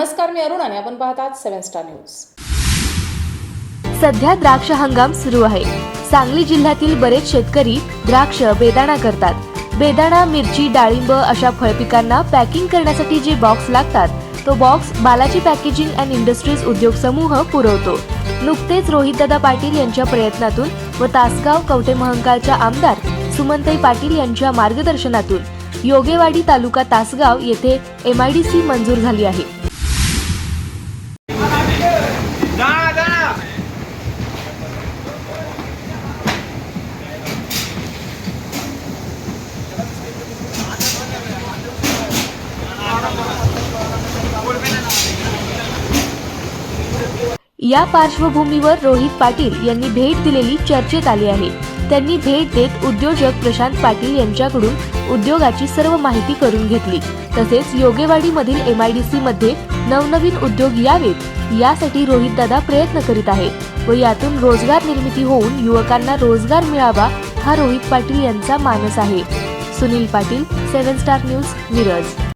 नमस्कार मी अरुण आणि आपण पाहतात सेव्हन स्टार न्यूज. सध्या द्राक्ष हंगाम सुरू आहे. सांगली जिल्ह्यातील बरेच शेतकरी द्राक्ष बेदाणा करतात. बेदाणा मिरची डाळिंब अशा फळपिकांना पॅकिंग करण्यासाठी जे बॉक्स लागतात तो box Balaji packaging and industries उद्योग समूह पुरवतो. नुकतेच रोहितदादा पाटील यांच्या प्रयत्नातून व तासगाव कवटे महंकाळच्या आमदार सुमनताई पाटील यांच्या मार्गदर्शनातून योगेवाडी तालुका तासगाव येथे एमआयडीसी मंजूर झाली आहे. या पार्श्वभूमीवर रोहित पाटील यांनी भेट दिलेली चर्चेत आली आहे. त्यांनी भेट देत उद्योजक प्रशांत पाटील यांच्याकडून उद्योगाची सर्व माहिती करून घेतली. तसेच योगेवाडी मधील सी मध्ये नवनवीन उद्योग यावेत यासाठी रोहितदादा प्रयत्न करीत आहेत व यातून रोजगार निर्मिती होऊन युवकांना रोजगार मिळावा हा रोहित पाटील यांचा मानस आहे. Sunil Patil seven star news Miraj.